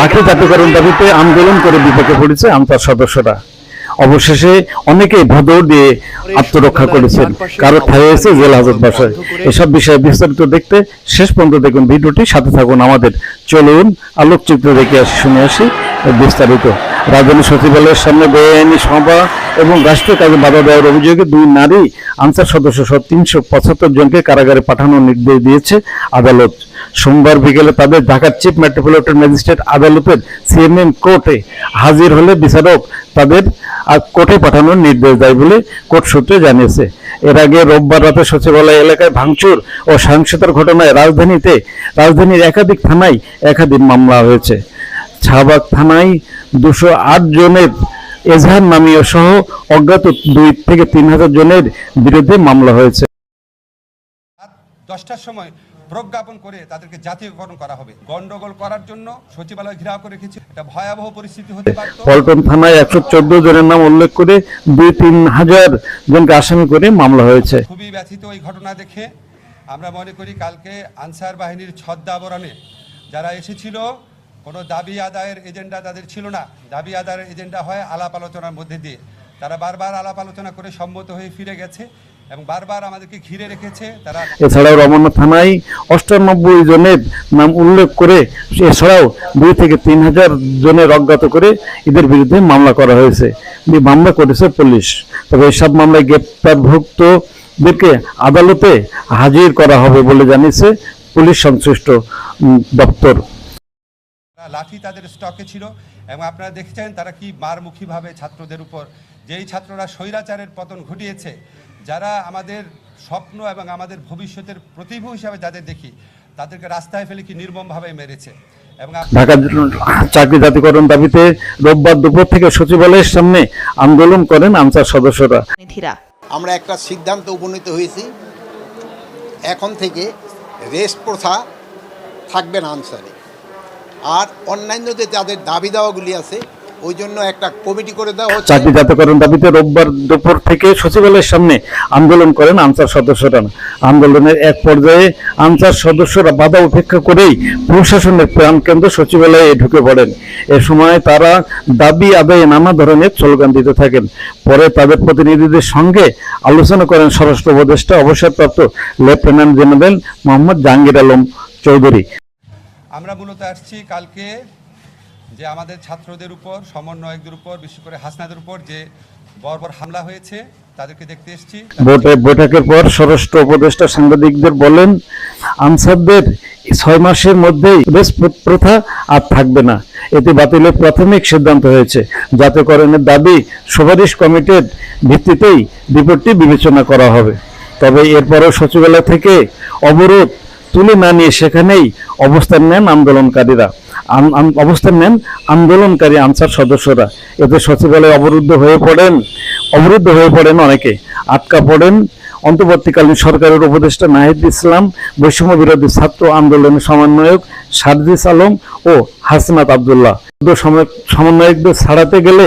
চাকরি জাতীয়করণ দাবিতে আন্দোলন করে বিপক্ষে পড়েছে আমতার সদস্যরা। অবশেষে অনেকে ভদর দিয়ে আত্মরক্ষা করেছেন। কারও ঠাই জেল হাজত বাসায়। এসব বিষয়ে বিস্তারিত দেখতে শেষ পর্যন্ত দেখুন ভিডিওটি। সাথে থাকুন আমাদের। চলুন আলোকচিত্র দেখে আসি, শুনে আসি। বিস্তারিত। রাজধানী সচিবালয়ের সামনে বেআইনি সভা এবং রাষ্ট্রীয় কাজে বাধা দেওয়ার অভিযোগে দুই নারী, আনসার সদস্য সহ তিনশো পঁচাত্তর জনকে কারাগারে পাঠানোর নির্দেশ দিয়েছে আদালত। সোমবার বিকেলে তাদের ঢাকার চিফ মেট্রোপলিটন ম্যাজিস্ট্রেট আদালতের সিএমএম কোর্টে হাজির হলে বিচারক তাদের কোর্টে পাঠানোর নির্দেশ দেয় বলে কোর্ট সূত্রে জানিয়েছে। এর আগে রোববার রাতে সচিবালয় এলাকায় ভাঙচুর ও সহিংসতার ঘটনায় রাজধানীতে, রাজধানীর একাধিক থানায় একাধিক মামলা হয়েছে। শাহবাগ থানায় দুশো আট জনের এজাহার নামীয় সহ অজ্ঞাত দুই থেকে তিন হাজার জনের বিরুদ্ধে মামলা হয়েছে। রাত দশটার সময় প্রজ্ঞাপন করে তাদেরকে জাতীয়করণ করা হবে। গন্ডগোল করার জন্য সচিবালয় ঘেরাও করে রেখেছে। এটা ভয়াবহ পরিস্থিতি হতে পারত। পল্টন থানায় একশো চোদ্দ জনের নাম উল্লেখ করে দুই তিন হাজার জনকে আসামি করে মামলা হয়েছে। খুবই ব্যথিত এই ঘটনা দেখে। আমরা মনে করি কালকে আনসার বাহিনীর ছদ্মাবরণে যারা এসেছিল কোনো দাবি আদায়ের এজেন্ডা তাদের ছিল না। দাবি আদায়ের এজেন্ডা হয় আলাপ আলোচনার মধ্যে দিয়ে। তারা বারবার আলাপ আলোচনা করে সম্মত হয়ে ফিরে গেছে এবং বারবার আমাদেরকে ঘিরে রেখেছে। তারা এছাড়াও রমনা থানায় অষ্টানব্বই জনের নাম উল্লেখ করে এছাড়াও দুই থেকে তিন হাজার জনের অজ্ঞাত করে এদের বিরুদ্ধে মামলা করা হয়েছে। মামলা করেছে পুলিশ। তবে এসব মামলায় গ্রেপ্তারভুক্তদেরকে আদালতে হাজির করা হবে বলে জানিয়েছে পুলিশ সংশ্লিষ্ট দপ্তর। তারা লাঠি তাদের স্টকে ছিল এবং আপনারা দেখেছেন তারা কি মারমুখীভাবে ছাত্রদের উপর যেই ছাত্ররা স্বৈরাচারের পতন ঘটিয়েছে যারা আমাদের স্বপ্ন এবং আমাদের ভবিষ্যতের প্রতিভূ হিসাবে যাদের দেখি তাদেরকে রাস্তায় ফেলে কি নির্মমভাবে মেরেছে। এবং ঢাকা চাকরি জাতীয়করণ দাবিতে রোববার দুপুর থেকে সচিবালয়ের সামনে আন্দোলন করেন আনসার সদস্যরা। আমরা একটা সিদ্ধান্ত উপনীত হয়েছি এখন থেকে রেস্ট প্রথা থাকবে না আনসারে। আর অন্যান্য যে যাদের দাবি দাওয়াগুলি আছে, ওই জন্য একটা কমিটি করে দেওয়া হচ্ছে। চাকরি জাতীয়করণ দাবিতে রোববার দুপুর থেকে সচিবালয়ের সামনে আন্দোলন করেন আনসার সদস্যরা। আন্দোলনের এক পর্যায়ে আনসার সদস্যরা বাধা উপেক্ষা করেই প্রশাসনের প্রাণকেন্দ্র সচিবালয়ে ঢুকে পড়েন। এ সময় তারা দাবি আদায়ে নানা ধরনের স্লোগান দিতে থাকেন। পরে তাদের প্রতিনিধিদের সঙ্গে আলোচনা করেন স্বরাষ্ট্র উপদেষ্টা, অবসরপ্রাপ্ত লেফটেন্যান্ট জেনারেল মোহাম্মদ জাহাঙ্গীর আলম চৌধুরী। আমরা মূলত আসছি কালকে যে আমাদের ছাত্রদের উপর, সমন্বয়কদের উপর, বিশেষ করে হাসনাদের উপর যে বর্বর হামলা হয়েছে, তাদেরকে দেখতে এসেছি। বৈঠক বৈঠকের পর স্বরাষ্ট্র উপদেষ্টা সাংবাদিকদের বলেন, আনসারদের ছয় মাসের মধ্যেই রেসপেক্ট প্রথা আর থাকবে না। এতে বাতিলের প্রাথমিক সিদ্ধান্ত হয়েছে। জাতীয়করণের দাবি সুপারিশ কমিটির ভিত্তিতেই রিপোর্টটি বিবেচনা করা হবে। তবে এরপরও সচিবালয় থেকে অবরোধ তুলে না নিয়ে সেখানেই অবস্থান নেন আন্দোলনকারীরা। আন- আন- অবস্থান নেন আন্দোলনকারী আনসার সদস্যরা। এতে সচিবালয় অবরুদ্ধ হয়ে পড়েন, অবরুদ্ধ হয়ে পড়েন অনেকে। আটকা পড়েন অন্তর্বর্তীকালীন সরকারের উপদেষ্টা নাহিদ ইসলাম বৈষম্য বিরোধী ছাত্র আন্দোলনের সমন্বয়ক সারজিস আলম ও হাসনাত আবদুল্লাহ। সমন্বয়কদের ছাড়াতে গেলে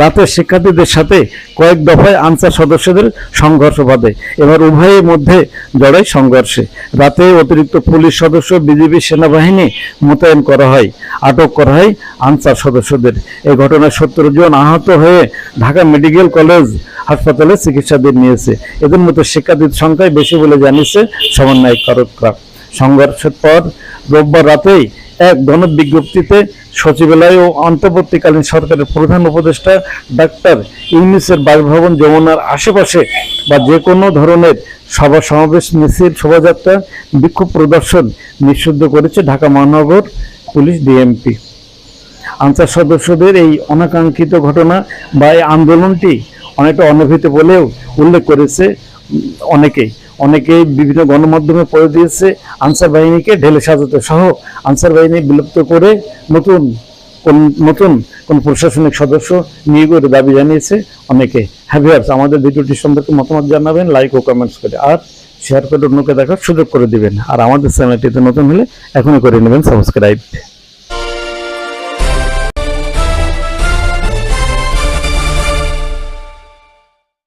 রাতের শিক্ষার্থীদের সাথে কয়েক দফায় আনসার সদস্যদের সংঘর্ষ বাধে। এবার উভয়ের মধ্যে জড়ায় সংঘর্ষে। রাতে অতিরিক্ত পুলিশ সদস্য বিজিবি সেনাবাহিনী মোতায়েন করা হয়, আটক করা হয় আনসার সদস্যদের। এই ঘটনায় সত্তর জন আহত হয়ে ঢাকা মেডিকেল কলেজ হাসপাতালে চিকিৎসাধীন নিয়েছে এদের মধ্যে শিক্ষার্থীর সংখ্যাই বেশি বলে জানিয়েছে সমন্বয়কারকরা সংঘর্ষের পর রোববার রাতেই এক গণ বিজ্ঞপ্তিতে সচিবালয় ও অন্তর্বর্তীকালীন সরকারের প্রধান উপদেষ্টা ডাক্তার ইউনিসের বাসভবন যমুনার আশেপাশে বা যে কোনো ধরনের সভা সমাবেশ, মিছিল, শোভাযাত্রা, বিক্ষোভ প্রদর্শন নিষিদ্ধ করেছে ঢাকা মহানগর পুলিশ ডিএমপি। আনসার সদস্যদের এই অনাকাঙ্ক্ষিত ঘটনা বা এই আন্দোলনটি অনেকটা অনভিত বলেও উল্লেখ করেছে অনেকেই। অনেকেই বিভিন্ন গণমাধ্যমে পড়ে দিয়েছে, আনসার বাহিনীকে ঢেলে সাজাতে সহ। আনসার বাহিনী বিলুপ্ত করে নতুন কোন নতুন কোন প্রশাসনিক সদস্য নিয়োগের দাবি জানিয়েছে অনেকে। হ্যাভিয়ার্স আমাদের ভিডিওটি সম্পর্কে মতামত জানাবেন লাইক ও কমেন্টস করে। আর শেয়ার করে অন্যকে দেখার সুযোগ করে দিবেন। আর আমাদের চ্যানেলটিতে নতুন হলে এখনই করে নেবেন সাবস্ক্রাইব